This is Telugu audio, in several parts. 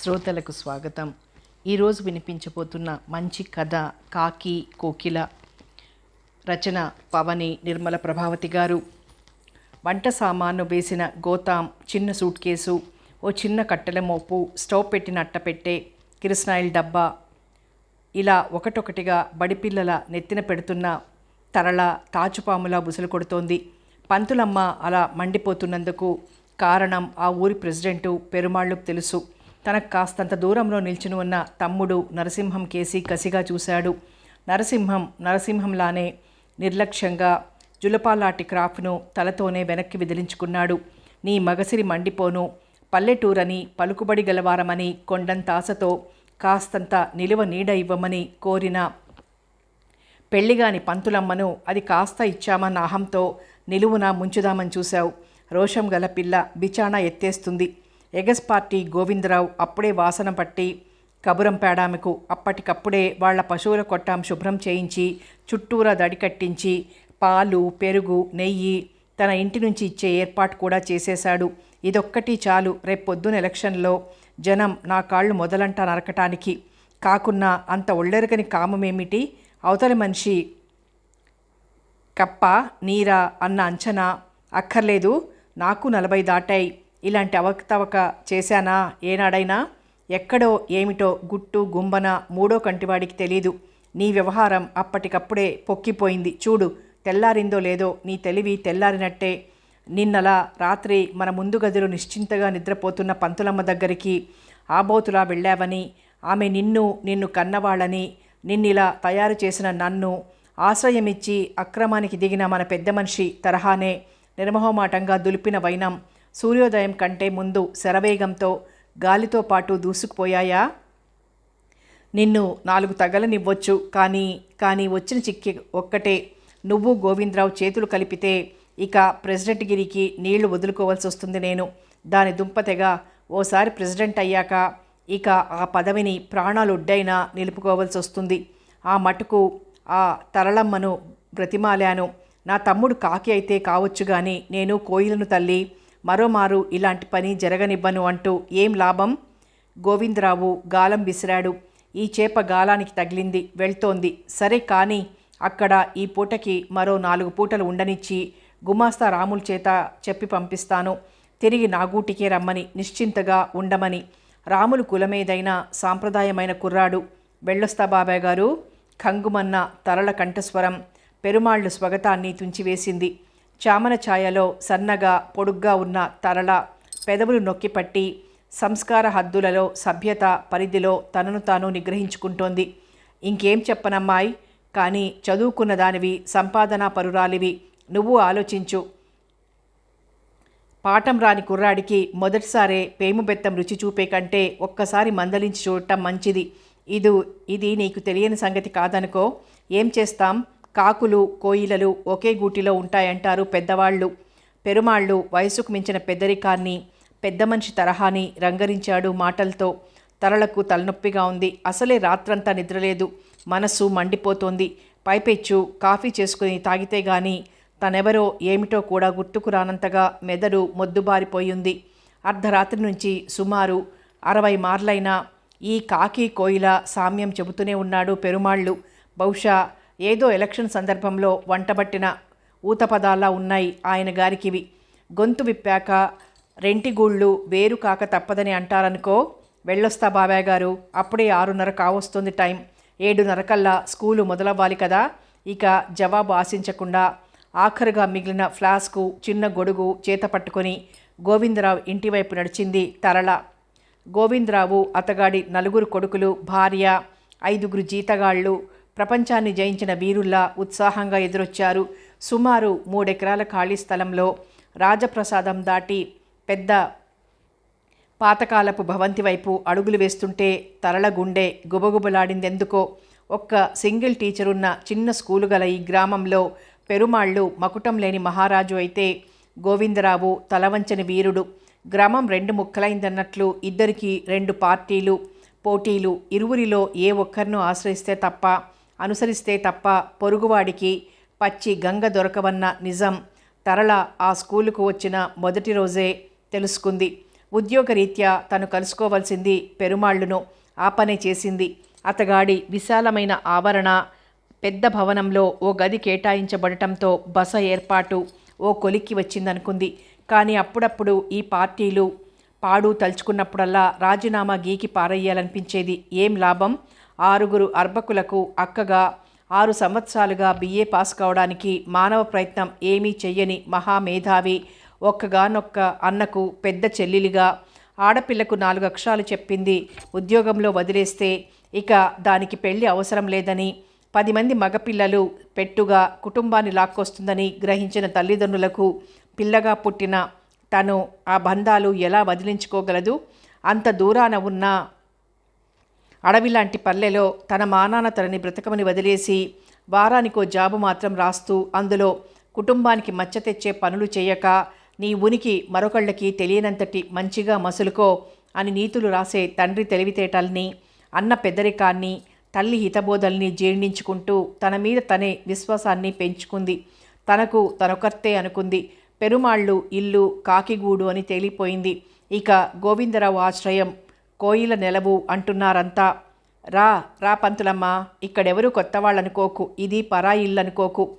శ్రోతలకు స్వాగతం. ఈరోజు వినిపించబోతున్న మంచి కథ కాకి కోకిల రచన పవని నిర్మల ప్రభావతి గారు. వంట సామాను వేసిన గోతాం చిన్న సూట్ కేసు ఓ చిన్న కట్టెల మోపు స్టవ్ పెట్టిన అట్టపెట్టే కిరసనాయిల్ డబ్బా ఇలా ఒకటొకటిగా బడిపిల్లల నెత్తిన పెడుతున్న తరళ తాచుపాములా బుసలు కొడుతోంది. పంతులమ్మ అలా మండిపోతున్నందుకు కారణం ఆ ఊరి ప్రెసిడెంటు పెరుమాళ్ళకు తెలుసు. తనకు కాస్తంత దూరంలో నిల్చుని ఉన్న తమ్ముడు నరసింహం కేసి కసిగా చూశాడు. నరసింహం నరసింహంలానే నిర్లక్ష్యంగా జులపాలాటి క్రాఫ్ను తలతోనే వెనక్కి విదిలించుకున్నాడు. నీ మగసిరి మండిపోను. పల్లెటూరని పలుకుబడి గలవారమని కొండంతాసతో కాస్తంత నిలువ నీడ ఇవ్వమని కోరిన పెళ్ళిగాని పంతులమ్మను అది కాస్త ఇచ్చామన్న అహంతో నిలువున ముంచుదామని చూశావు. రోషం గల పిల్ల బిచాణా ఎత్తేస్తుంది. ఎగస్ పార్టీ గోవిందరావు అప్పుడే వాసన పట్టి కబురంపాడామెకు అప్పటికప్పుడే వాళ్ళ పశువుల కొట్టాం శుభ్రం చేయించి చుట్టూరా దడి కట్టించి పాలు పెరుగు నెయ్యి తన ఇంటి నుంచి ఇచ్చే ఏర్పాటు కూడా చేసేశాడు. ఇదొక్కటి చాలు. రేపొద్దున ఎలక్షన్లో జనం నా కాళ్ళు మొదలంట నరకటానికి. కాకున్నా అంత ఒళ్ళెరగని కామమేమిటి? అవతలి మనిషి కప్ప నీరా అన్న అంచనా అక్కర్లేదు. నాకు నలభై దాటాయి. ఇలాంటి అవకతవక చేశానా? ఏనాడైనా? ఎక్కడో ఏమిటో గుట్టు గుంబన మూడో కంటివాడికి తెలీదు. నీ వ్యవహారం అప్పటికప్పుడే పొక్కిపోయింది. చూడు తెల్లారిందో లేదో నీ తెలివి తెల్లారినట్టే. నిన్నలా రాత్రి మన ముందు గదిలో నిశ్చింతగా నిద్రపోతున్న పంతులమ్మ దగ్గరికి ఆబోతులా వెళ్ళావని ఆమె నిన్ను నిన్ను కన్నవాళ్ళని నిన్నిలా తయారు చేసిన నన్ను ఆశ్రయమిచ్చి అక్రమానికి దిగిన మన పెద్ద మనిషి తరహానే నిర్మహమాటంగా దులిపిన వైనం సూర్యోదయం కంటే ముందు శరవేగంతో గాలితో పాటు దూసుకుపోయాయా? నిన్ను నాలుగు తగలనివ్వచ్చు కానీ కానీ వచ్చిన చిక్కి ఒక్కటే. నువ్వు గోవిందరావు చేతులు కలిపితే ఇక ప్రెసిడెంట్ గిరికి నీళ్ళు వదులుకోవాల్సి వస్తుంది నేను. దాని దుంపతెగా ఓసారి ప్రెసిడెంట్ అయ్యాక ఇక ఆ పదవిని ప్రాణాలొడ్డైనా నిలుపుకోవాల్సి వస్తుంది. ఆ మటుకు ఆ తరళమ్మను బ్రతిమాలాను. నా తమ్ముడు కాకి అయితే కావచ్చు కానీ నేను కోయిలను తల్లి మరోమారు ఇలాంటి పని జరగనివ్వను అంటూ ఏం లాభం? గోవిందరావు గాలం విసిరాడు. ఈ చేప గాలానికి తగిలింది వెళ్తోంది. సరే కానీ అక్కడ ఈ పూటకి మరో నాలుగు పూటలు ఉండనిచ్చి గుమాస్తా రాముల చేత చెప్పి పంపిస్తాను. తిరిగి నాగూటికే రమ్మని నిశ్చింతగా ఉండమని. రాములు కులమేదైనా సాంప్రదాయమైన కుర్రాడు. వెళ్ళొస్తా బాబాయ్ గారు? కంగుమన్న తరల కంఠస్వరం పెరుమాళ్ళు స్వగతాన్ని తుంచివేసింది. చామన ఛాయలో సన్నగా పొడుగ్గా ఉన్న తరల పెదవులు నొక్కిపట్టి సంస్కార హద్దులలో సభ్యత పరిధిలో తనను తాను నిగ్రహించుకుంటోంది. ఇంకేం చెప్పనమ్మాయి? కానీ చదువుకున్న దానివి సంపాదనా పరురాలివి నువ్వు ఆలోచించు. పాఠం రాని కుర్రాడికి మొదటిసారే పేము బెత్తం రుచి చూపే కంటే ఒక్కసారి మందలించి చూడటం మంచిది. ఇది ఇది నీకు తెలియని సంగతి కాదనుకో? ఏం చేస్తాం? కాకులు కోయిలలు ఒకే గూటిలో ఉంటాయంటారు పెద్దవాళ్ళు. పెరుమాళ్ళు వయసుకు మించిన పెద్దరికాన్ని పెద్ద మనిషి తరహాని రంగరించాడు మాటలతో. తరలకు తలనొప్పిగా ఉంది. అసలే రాత్రంతా నిద్రలేదు. మనస్సు మండిపోతోంది. పైపెచ్చు కాఫీ చేసుకుని తాగితే గాని తనెవరో ఏమిటో కూడా గుర్తుకు రానంతగా మెదడు మొద్దుబారిపోయింది. అర్ధరాత్రి నుంచి సుమారు అరవై మార్లైన ఈ కాకి కోయిల సామ్యం చెబుతూనే ఉన్నాడు పెరుమాళ్ళు. బహుశా ఏదో ఎలక్షన్ సందర్భంలో వంటబట్టిన ఊతపదాల్లా ఉన్నాయి ఆయన గారికివి. గొంతు విప్పాక రెంటిగూళ్ళు వేరు కాక తప్పదని అంటారనుకో వెళ్ళొస్తా బాబాయ్ గారు అప్పుడే ఆరున్నర కావస్తుంది టైం. ఏడున్నర కల్లా స్కూలు మొదలవ్వాలి కదా ఇక జవాబు ఆశించకుండా ఆఖరుగా మిగిలిన ఫ్లాస్కు చిన్న గొడుగు చేత పట్టుకొని గోవిందరావు ఇంటివైపు నడిచింది తరళ. గోవిందరావు అతగాడి నలుగురు కొడుకులు భార్య ఐదుగురు జీతగాళ్ళు ప్రపంచాన్ని జయించిన వీరుల్లా ఉత్సాహంగా ఎదురొచ్చారు. సుమారు మూడెకరాల ఖాళీ స్థలంలో రాజప్రసాదం దాటి పెద్ద పాతకాలపు భవంతి వైపు అడుగులు వేస్తుంటే తరల గుండె గుబగుబలాడిందెందుకో ఒక్క సింగిల్ టీచరున్న చిన్న స్కూలు గల ఈ గ్రామంలో పెరుమాళ్ళు మకుటం లేని మహారాజు అయితే గోవిందరావు తలవంచని వీరుడు. గ్రామం రెండు ముక్కలైందన్నట్లు ఇద్దరికి రెండు పార్టీలు పోటీలు ఇరువురిలో ఏ ఒక్కరినూ ఆశ్రయిస్తే తప్ప అనుసరిస్తే తప్ప పొరుగువాడికి పచ్చి గంగ దొరకవన్న నిజం తరళ ఆ స్కూలుకు వచ్చిన మొదటి రోజే తెలుసుకుంది. ఉద్యోగరీత్యా తను కలుసుకోవలసింది పెరుమాళ్ళును ఆ పనే చేసింది. అతగాడి విశాలమైన ఆవరణ పెద్ద భవనంలో ఓ గది కేటాయించబడటంతో బస ఏర్పాటు ఓ కొలిక్కి వచ్చిందనుకుంది. కానీ అప్పుడప్పుడు ఈ పార్టీలు పాడు తలుచుకున్నప్పుడల్లా రాజీనామా గీకి పారయ్యాలనిపించేది. ఏం లాభం? ఆరుగురు అర్భకులకు అక్కగా ఆరు సంవత్సరాలుగా బిఏ పాస్ కావడానికి మానవ ప్రయత్నం ఏమీ చెయ్యని మహామేధావి ఒక్కగానొక్క అన్నకు పెద్ద చెల్లెలిగా ఆడపిల్లకు నాలుగు అక్షరాలు చెప్పింది ఉద్యోగంలో వదిలేస్తే ఇక దానికి పెళ్ళి అవసరం లేదని పది మంది మగపిల్లలు పెట్టుగా కుటుంబాన్ని లాక్కొస్తుందని గ్రహించిన తల్లిదండ్రులకు పిల్లగా పుట్టిన తను ఆ బంధాలు ఎలా వదిలించుకోగలదు? అంత దూరాన ఉన్న అడవిలాంటి పల్లెలో తన మానాన తనని బ్రతకమని వదిలేసి వారానికో జాబు మాత్రం రాస్తూ అందులో కుటుంబానికి మచ్చ తెచ్చే పనులు చేయక నీ ఉనికి మరొకళ్ళకి తెలియనంతటి మంచిగా మసులుకో అని నీతులు రాసే తండ్రి తెలివితేటల్ని అన్న పెద్దరికాన్ని తల్లి హితబోధల్ని జీర్ణించుకుంటూ తన మీద తనే విశ్వాసాన్ని పెంచుకుంది. తనకు తనొకర్తే అనుకుంది. పెరుమాళ్ళు ఇల్లు కాకిగూడు అని తేలిపోయింది. ఇక గోవిందరావు ఆశ్రయం కోయిల నెలవు అంటున్నారంతా. రా రా పంతులమ్మ ఇక్కడెవరు కొత్త వాళ్ళనుకోకు ఇది పరాయిల్లనుకోకు ఇల్లు అనుకోకు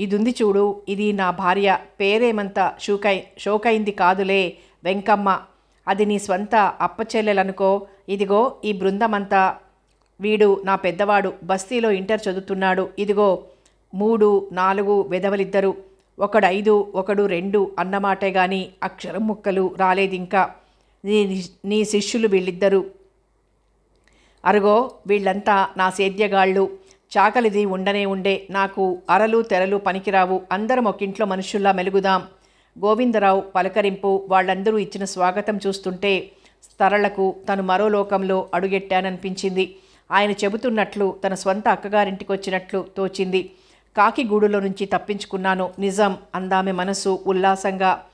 ఇదుంది చూడు ఇది నా భార్య పేరేమంత షూకై షోకైంది కాదులే వెంకమ్మ. అది నీ స్వంత అప్పచెల్లెలనుకో ఇదిగో ఈ బృందమంతా. వీడు నా పెద్దవాడు బస్తీలో ఇంటర్ చదువుతున్నాడు ఇదిగో. మూడు నాలుగు వెధవలిద్దరు ఒకడు ఐదు ఒకడు రెండు అన్నమాటే గాని అక్షరం ముక్కలు రాలేదింకా. నీ నీ శిష్యులు వీళ్ళిద్దరూ. అరుగో వీళ్ళంతా నా సేద్యగాళ్ళు. చాకలిది ఉండనే ఉండే నాకు అరలు తెరలు పనికిరావు. అందరం ఒకింట్లో మనుషుల్లా మెలుగుదాం. గోవిందరావు పలకరింపు వాళ్ళందరూ ఇచ్చిన స్వాగతం చూస్తుంటే తరలకు తను మరో లోకంలో అడుగెట్టాననిపించింది. ఆయన చెబుతున్నట్లు తన స్వంత అక్కగారింటికి వచ్చినట్లు తోచింది కాకిగూడులో నుంచి తప్పించుకున్నాను. నిజం అందామె మనసు ఉల్లాసంగా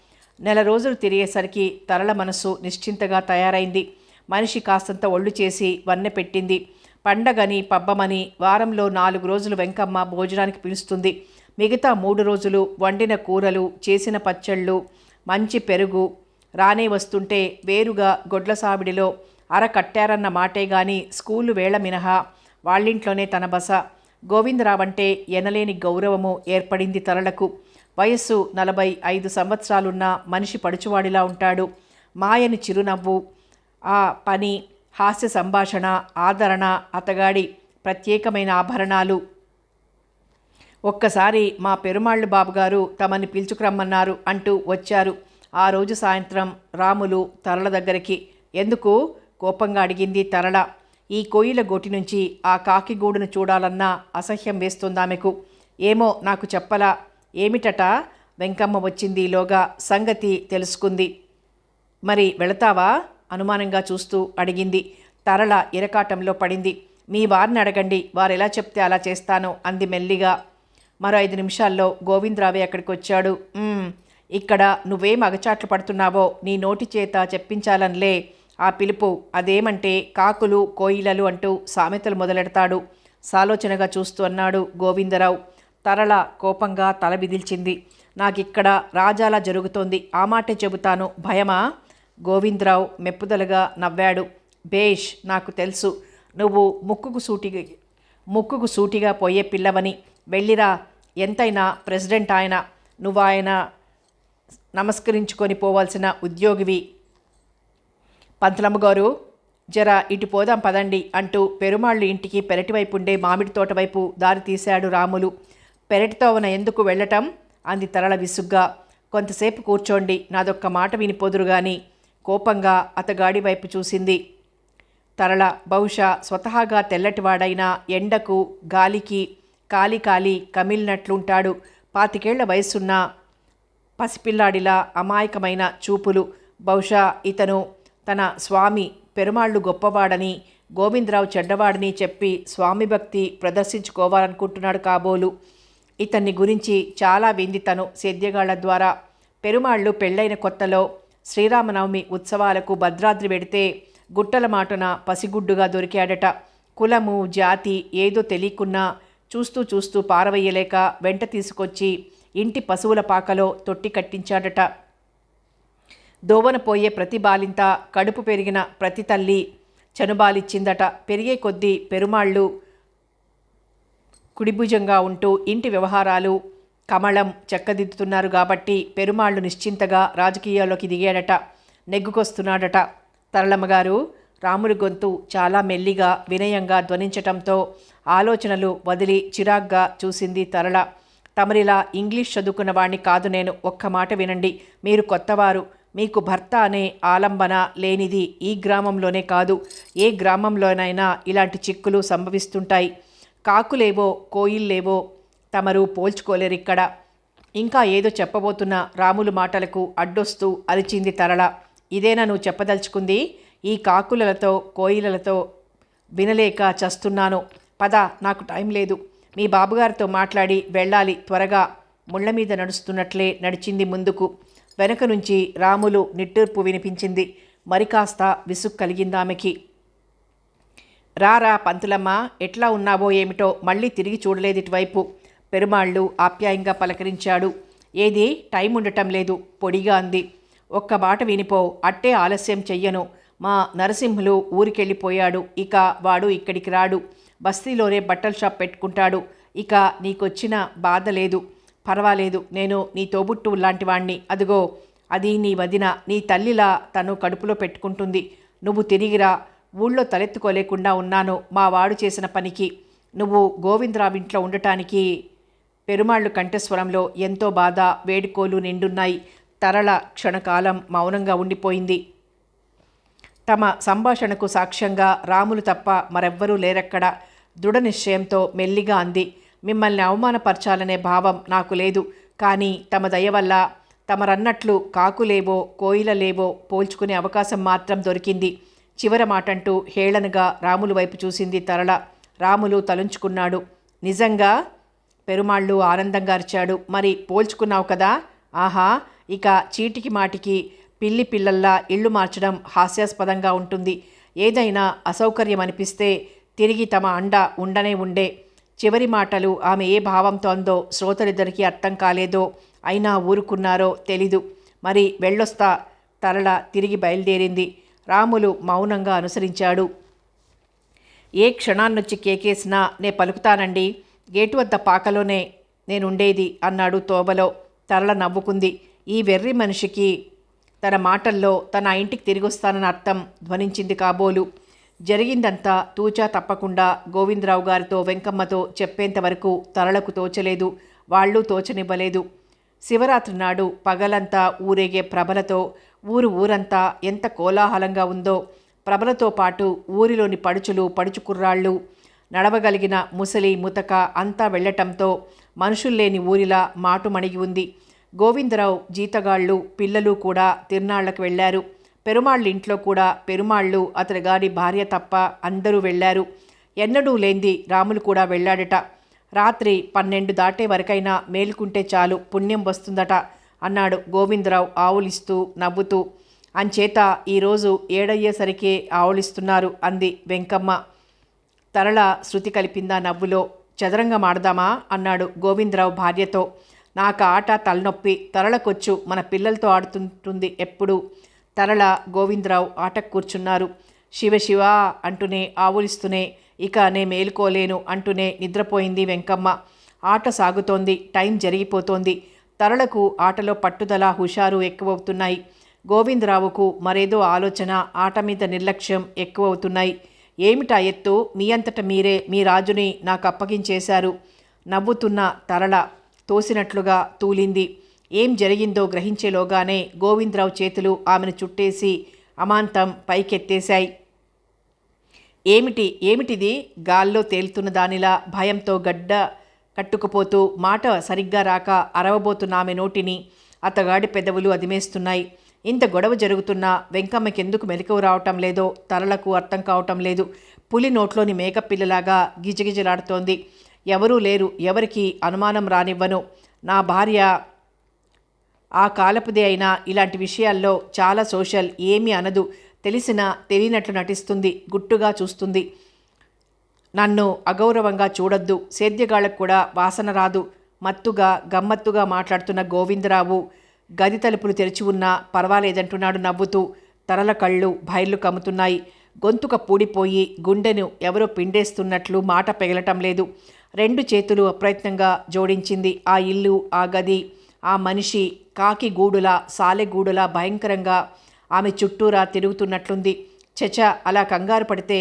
నెల రోజులు తిరిగేసరికి తరల మనసు నిశ్చింతగా తయారైంది. మనిషి కాస్తంత ఒళ్ళు చేసి వన్నె పెట్టింది. పండగని పబ్బమని వారంలో నాలుగు రోజులు వెంకమ్మ భోజనానికి పిలుస్తుంది. మిగతా మూడు రోజులు వండిన కూరలు చేసిన పచ్చళ్ళు మంచి పెరుగు రానే వస్తుంటే వేరుగా గొడ్ల సావిడిలో అర కట్టారన్న మాటే గాని స్కూలు వేళ మినహా వాళ్ళింట్లోనే తన బస. గోవిందరావంటే ఎనలేని గౌరవము ఏర్పడింది తరలకు వయస్సు నలభై ఐదు సంవత్సరాలున్న మనిషి పడుచువాడిలా ఉంటాడు. మాయని చిరునవ్వు ఆ పని హాస్య సంభాషణ ఆదరణ అతగాడి ప్రత్యేకమైన ఆభరణాలు. ఒక్కసారి మా పెరుమాళ్ళు బాబుగారు తమని పిలుచుకురమ్మన్నారు అంటూ వచ్చారు. ఆ రోజు సాయంత్రం రాములు తరల దగ్గరికి ఎందుకు? కోపంగా అడిగింది తరల ఈ కోయిల గోటి నుంచి ఆ కాకిగూడును చూడాలన్నా అసహ్యం వేస్తుందామెకు. ఏమో నాకు చెప్పలా. ఏమిటట? వెంకమ్మ వచ్చిందిలోగా సంగతి తెలుసుకుంది. మరి వెళతావా? అనుమానంగా చూస్తూ అడిగింది. తరల ఇరకాటంలో పడింది. మీ వారిని అడగండి. వారు ఎలా చెప్తే అలా చేస్తాను అంది మెల్లిగా. మరో ఐదు నిమిషాల్లో గోవిందరావే అక్కడికి వచ్చాడు ఇక్కడ నువ్వేం అగచాట్లు పడుతున్నావో నీ నోటి చేత చెప్పించాలనిలే. ఆ పిలుపు అదేమంటే కాకులు కోయిలలు అంటూ సామెతలు మొదలెడతాడు. సాలోచనగా చూస్తూ అన్నాడు గోవిందరావు. తరళ కోపంగా తల బిదిల్చింది నాకిక్కడ రాజాలా జరుగుతోంది. ఆ మాటే చెబుతాను. భయమా? గోవిందరావు మెప్పుదలుగా నవ్వాడు. బేష్ నాకు తెలుసు. నువ్వు ముక్కుకు సూటి ముక్కుకు సూటిగా పోయే పిల్లవని. వెళ్ళిరా. ఎంతైనా ప్రెసిడెంట్ ఆయన. నువ్వు ఆయన నమస్కరించుకొని పోవాల్సిన ఉద్యోగివి. పంతలమ్మ గారు జర ఇటు పోదాం పదండి అంటూ పెరుమాళ్ళు ఇంటికి పెరటివైపు ఉండే మామిడి తోట వైపు దారి తీశాడు రాములు. పెరటితోవన ఎందుకు వెళ్ళటం? అంది తరళ విసుగ్గా. కొంతసేపు కూర్చోండి నాదొక్క మాట వినిపోదురు గాని. కోపంగా అతగాడి వైపు చూసింది. తరళ బహుశా స్వతహాగా తెల్లటివాడైన ఎండకు గాలికి కాలి కాలి కమిలినట్లుంటాడు. పాతికేళ్ళ వయసున్న పసిపిల్లాడిలా అమాయకమైన చూపులు. బహుశా ఇతను తన స్వామి పెరుమాళ్ళు గొప్పవాడని గోవిందరావు చెడ్డవాడని చెప్పి స్వామి భక్తి ప్రదర్శించుకోవాలనుకుంటున్నాడు కాబోలు. ఇతన్ని గురించి చాలా వింది తను. సేద్యగాళ్ళ ద్వారా పెరుమాళ్ళు పెళ్ళైన కొత్తలో శ్రీరామనవమి ఉత్సవాలకు భద్రాద్రి వెడితే గుట్టల మాటున పసిగుడ్డుగా దొరికాడట. కులము జాతి ఏదో తెలియకున్నా చూస్తూ చూస్తూ పారవయ్యలేక వెంట తీసుకొచ్చి ఇంటి పశువుల పాకలో తొట్టి కట్టించాడట. దోవన పోయే ప్రతి బాలింత కడుపు పెరిగిన ప్రతి తల్లి చనుబాలిచ్చిందట. పెరిగే కొద్దీ పెరుమాళ్ళు కుడిభుజంగా ఉంటూ ఇంటి వ్యవహారాలు కమలం చెక్కదిద్దుతున్నారు కాబట్టి పెరుమాళ్ళు నిశ్చింతగా రాజకీయాల్లోకి దిగాడట నెగ్గుకొస్తున్నాడట. తరళమ్మగారు రాముడి గొంతు చాలా మెల్లిగా వినయంగా ధ్వనించటంతో ఆలోచనలు వదిలి చిరాగ్గా చూసింది తరళ. తమరిలా ఇంగ్లీష్ చదువుకున్న వాణ్ణి కాదు నేను ఒక్క మాట వినండి. మీరు కొత్తవారు. మీకు భర్త అనే ఆలంబన లేనిది ఈ గ్రామంలోనే కాదు. ఏ గ్రామంలోనైనా ఇలాంటి చిక్కులు సంభవిస్తుంటాయి. కాకులేవో కోయిల్లేవో తమరు పోల్చుకోలేరిక్కడ ఇంకా ఏదో చెప్పబోతున్న రాములు మాటలకు అడ్డొస్తూ అరిచింది తరళ. ఇదేనా నువ్వు చెప్పదలుచుకుంది? ఈ కాకులతో కోయిలలతో వినలేక చస్తున్నాను. పద నాకు టైం లేదు. మీ బాబుగారితో మాట్లాడి వెళ్ళాలి. త్వరగా ముళ్ళ మీద నడుస్తున్నట్లే నడిచింది ముందుకు. వెనక నుంచి రాములు నిట్టూర్పు వినిపించింది. మరి కాస్త విసుగు కలిగిందామెకి. రారా పంతులమ్మ ఎట్లా ఉన్నావో ఏమిటో మళ్ళీ తిరిగి చూడలేదు ఇటువైపు. పెరుమాళ్ళు ఆప్యాయంగా పలకరించాడు. ఏది? టైం ఉండటం లేదు పొడిగా అంది. ఒక్క మాట వినిపో అట్టే ఆలస్యం చెయ్యను. మా నరసింహులు ఊరికెళ్ళిపోయాడు. ఇక వాడు ఇక్కడికి రాడు. బస్తీలోనే బట్టల షాప్ పెట్టుకుంటాడు. ఇక నీకొచ్చిన బాధ లేదు. పర్వాలేదు నేను నీ తోబుట్టు లాంటి వాణ్ణి అదిగో అది నీ వదిన నీ తల్లిలా తను కడుపులో పెట్టుకుంటుంది. నువ్వు తిరిగిరా. ఊళ్ళో తలెత్తుకోలేకుండా ఉన్నాను. మా వాడు చేసిన పనికి నువ్వు గోవిందరావు ఇంట్లో ఉండటానికి పెరుమాళ్ళు కంఠస్వరంలో ఎంతో బాధ వేడుకోలు నిండున్నాయి. తరళ క్షణకాలం మౌనంగా ఉండిపోయింది. తమ సంభాషణకు సాక్ష్యంగా రాములు తప్ప మరెవ్వరూ లేరక్కడ. దృఢ నిశ్చయంతో మెల్లిగా అంది మిమ్మల్ని అవమానపరచాలనే భావం నాకు లేదు. కానీ తమ దయ వల్ల తమరన్నట్లు కాకులేవో కోయిలలేవో పోల్చుకునే అవకాశం మాత్రం దొరికింది. చివర మాటంటూ హేళనగా రాములు వైపు చూసింది తరళ. రాములు తలుంచుకున్నాడు. నిజంగా పెరుమాళ్ళు ఆనందంగా అరిచాడు. మరి పోల్చుకున్నావు కదా? ఆహా ఇక చీటికి మాటికి పిల్లి పిల్లల్లా ఇళ్ళు మార్చడం హాస్యాస్పదంగా ఉంటుంది. ఏదైనా అసౌకర్యం అనిపిస్తే తిరిగి తమ అండ ఉండనే ఉండే. చివరి మాటలు ఆమె ఏ భావంతో అందో శ్రోతలిద్దరికీ అర్థం కాలేదో అయినా ఊరుకున్నారో తెలీదు. మరి వెళ్ళొస్తా తరళ తిరిగి బయలుదేరింది. రాములు మౌనంగా అనుసరించాడు. ఏ క్షణాన్నొచ్చి కేకేసినా నే పలుకుతానండి. గేటు వద్ద పాకలోనే నేనుండేది అన్నాడు తోబలో. తరల నవ్వుకుంది. ఈ వెర్రి మనిషికి తన మాటల్లో తన ఇంటికి తిరిగొస్తానని అర్థం ధ్వనించింది కాబోలు. జరిగిందంతా తూచా తప్పకుండా గోవిందరావు గారితో వెంకమ్మతో చెప్పేంతవరకు తరలకు తోచలేదు. వాళ్ళు తోచనివ్వలేదు. శివరాత్రి నాడు పగలంతా ఊరేగే ప్రభలతో ఊరు ఊరంతా ఎంత కోలాహలంగా ఉందో. ప్రభలతో పాటు ఊరిలోని పడుచులు పడుచు కుర్రాళ్ళు నడవగలిగిన ముసలి ముతక అంతా వెళ్ళటంతో మనుషులు లేని ఊరిలా మాటు మణిగి ఉంది. గోవిందరావు జీతగాళ్ళు పిల్లలు కూడా తిరునాళ్ళకు వెళ్ళారు. పెరుమాళ్ళింట్లో కూడా పెరుమాళ్ళు అతని గారి భార్య తప్ప అందరూ వెళ్ళారు. ఎన్నడూ లేంది రాములు కూడా వెళ్ళాడట. రాత్రి పన్నెండు దాటే వరకైనా మేలుకుంటే చాలు పుణ్యం వస్తుందట. అన్నాడు గోవిందరావు ఆవులిస్తూ నవ్వుతూ. అంచేత ఈరోజు ఏడయ్యేసరికే ఆవులిస్తున్నారు అంది వెంకమ్మ. తరళ శృతి కలిపిందా నవ్వులో. చదరంగం ఆడదామా? అన్నాడు గోవిందరావు భార్యతో. నాకు ఆట తలనొప్పి తరళకొచ్చు మన పిల్లలతో ఆడుతుంటుంది ఎప్పుడు? తరళ గోవిందరావు ఆటకు కూర్చున్నారు. శివ శివ అంటూనే ఆవులిస్తూనే ఇక నే మేలుకోలేను అంటూనే నిద్రపోయింది వెంకమ్మ. ఆట సాగుతోంది టైం జరిగిపోతోంది. తరలకు ఆటలో పట్టుదల హుషారు ఎక్కువవుతున్నాయి. గోవిందరావుకు మరేదో ఆలోచన ఆట మీద నిర్లక్ష్యం ఎక్కువవుతున్నాయి. ఏమిటా ఎత్తు? మీ అంతట మీరే మీ రాజుని నాకు అప్పగించేశారు. నవ్వుతున్న తరళ తోసినట్లుగా తూలింది. ఏం జరిగిందో గ్రహించేలోగానే గోవిందరావు చేతులు ఆమెను చుట్టేసి అమాంతం పైకెత్తేశాయి. ఏమిటి? ఏమిటిది? గాల్లో తేలుతున్న దానిలా భయంతో గడ్డ కట్టుకుపోతూ మాట సరిగ్గా రాక అరవబోతున్న ఆమె నోటిని. అతగాడి పెదవులు అదిమేస్తున్నాయి. ఇంత గొడవ జరుగుతున్నా వెంకమ్మకెందుకు మెలకువ రావటం లేదో తరలకు అర్థం కావటం లేదు. పులి నోట్లోని మేకపిల్లలాగా గిజగిజలాడుతోంది. ఎవరూ లేరు ఎవరికి అనుమానం రానివ్వను. నా భార్య ఆ కాలపుదే అయినా ఇలాంటి విషయాల్లో చాలా సోషల్ ఏమీ అనదు. తెలిసినా తెలియనట్లు నటిస్తుంది గుట్టుగా చూస్తుంది. నన్ను అగౌరవంగా చూడొద్దు. సేద్యగాళ్ళకు కూడా వాసన రాదు. మత్తుగా గమ్మత్తుగా మాట్లాడుతున్న గోవిందరావు గది తలుపులు తెరిచి ఉన్నా పర్వాలేదంటున్నాడు నవ్వుతూ. తరల కళ్ళు భైర్లు కమ్ముతున్నాయి. గొంతుక పూడిపోయి గుండెను ఎవరో పిండేస్తున్నట్లు మాట పెగలటం లేదు. రెండు చేతులు అప్రయత్నంగా జోడించింది. ఆ ఇల్లు ఆ గది ఆ మనిషి కాకి గూడులా సాలెగూడులా భయంకరంగా ఆమె చుట్టూరా తిరుగుతున్నట్లుంది. చచ అలా కంగారు పడితే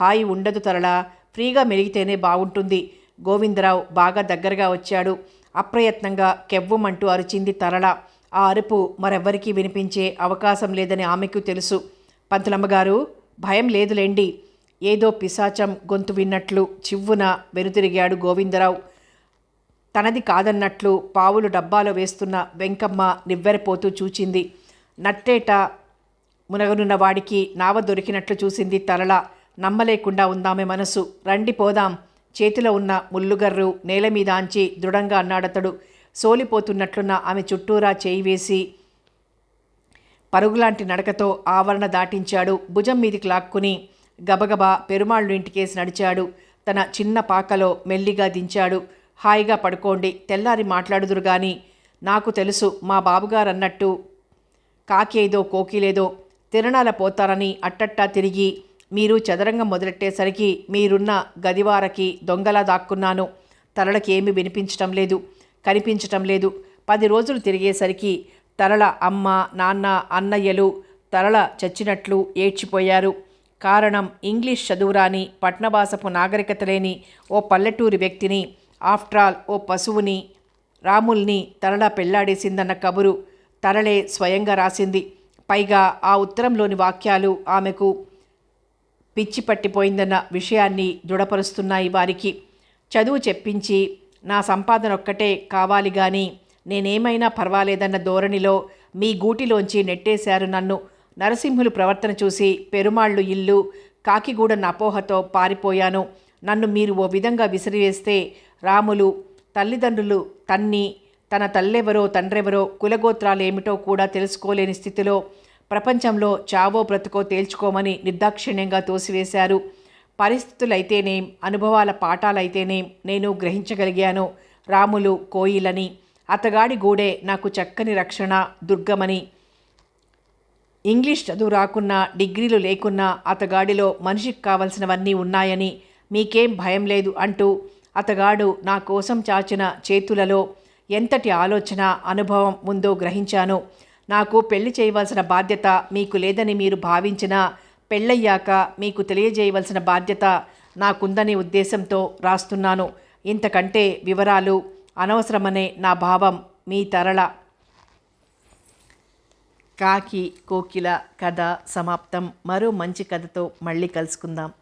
హాయి ఉండదు తరలా ఫ్రీగా మెలిగితేనే బాగుంటుంది. గోవిందరావు బాగా దగ్గరగా వచ్చాడు. అప్రయత్నంగా కెవ్వమంటూ అరిచింది తరళ. ఆ అరుపు మరెవ్వరికీ వినిపించే అవకాశం లేదని ఆమెకు తెలుసు. పంతులమ్మగారు భయం లేదులేండి. ఏదో పిశాచం గొంతు విన్నట్లు చివ్వున వెనుతిరిగాడు గోవిందరావు. తనది కాదన్నట్లు పావులు డబ్బాలో వేస్తున్న వెంకమ్మ నివ్వెరపోతూ చూచింది. నట్టేట మునగనున్న వాడికి నావ దొరికినట్లు చూసింది తరళ. నమ్మలేకుండా ఉందామె మనసు. రండి పోదాం. చేతిలో ఉన్న ముల్లుగర్రు నేల మీద అంచి దృఢంగా అన్నాడతడు. సోలిపోతున్నట్లున్న ఆమె చుట్టూరా చేయి వేసి పరుగులాంటి నడకతో ఆవరణ దాటించాడు. భుజం మీదికి లాక్కుని గబగబా పెరుమాళ్ళు ఇంటికేసి నడిచాడు. తన చిన్న పాకలో మెల్లిగా దించాడు. హాయిగా పడుకోండి. తెల్లారి మాట్లాడుదురు గాని నాకు తెలుసు మా బాబుగారు అన్నట్టు కాకేదో కోకిలేదో తిరణాల పోతారని అట్టట్టా తిరిగి మీరు చదరంగం మొదలెట్టేసరికి మీరున్న గదివారకి దొంగలా దాక్కున్నాను. తలలకేమీ వినిపించటం లేదు. కనిపించటం లేదు. పది రోజులు తిరిగేసరికి తరల అమ్మ నాన్న అన్నయ్యలు తరల చచ్చినట్లు ఏడ్చిపోయారు. కారణం ఇంగ్లీష్ చదువురాని పట్నవాసపు నాగరికత లేని ఓ పల్లెటూరి వ్యక్తిని ఆఫ్టర్ ఆల్ ఓ పశువుని రాముల్ని తరల పెళ్ళాడేసిందన్న కబురు తరలే స్వయంగా రాసింది. పైగా ఆ ఉత్తరంలోని వాక్యాలు ఆమెకు పిచ్చి పట్టిపోయిందన్న విషయాన్ని దృఢపరుస్తున్నాయి వారికి. చదువు చెప్పించి నా సంపాదన ఒక్కటే కావాలి గాని నేనేమైనా పర్వాలేదన్న ధోరణిలో మీ గూటిలోంచి నెట్టేశారు నన్ను. నరసింహులు ప్రవర్తన చూసి పెరుమాళ్ళు ఇల్లు కాకిగూడ అపోహతో పారిపోయాను. నన్ను మీరు ఓ విధంగా విసిరివేస్తే రాములు తల్లిదండ్రులు తన్ని తన తల్లెవరో తండ్రెవరో కులగోత్రాలు ఏమిటో కూడా తెలుసుకోలేని స్థితిలో ప్రపంచంలో చావో బ్రతుకో తేల్చుకోమని నిర్దాక్షిణ్యంగా తోసివేశారు. పరిస్థితులైతేనేం అనుభవాల పాఠాలైతేనేం నేను గ్రహించగలిగాను రాములు కోయిలని. అతగాడి గూడే నాకు చక్కని రక్షణ దుర్గమని. ఇంగ్లీష్ చదువు రాకున్నా డిగ్రీలు లేకున్నా అతగాడిలో మనిషికి కావలసినవన్నీ ఉన్నాయని మీకేం భయం లేదు అంటూ అతగాడు నా కోసం చాచిన చేతులలో ఎంతటి ఆలోచన అనుభవం ఉందో గ్రహించాను. నాకు పెళ్ళి చేయవలసిన బాధ్యత మీకు లేదని మీరు భావించిన పెళ్ళయ్యాక మీకు తెలియజేయవలసిన బాధ్యత నాకుందనే ఉద్దేశంతో రాస్తున్నాను. ఇంతకంటే వివరాలు అనవసరమనే నా భావం మీ తరళ. కాకి కోకిల కథ సమాప్తం. మరో మంచి కథతో మళ్ళీ కలుసుకుందాం.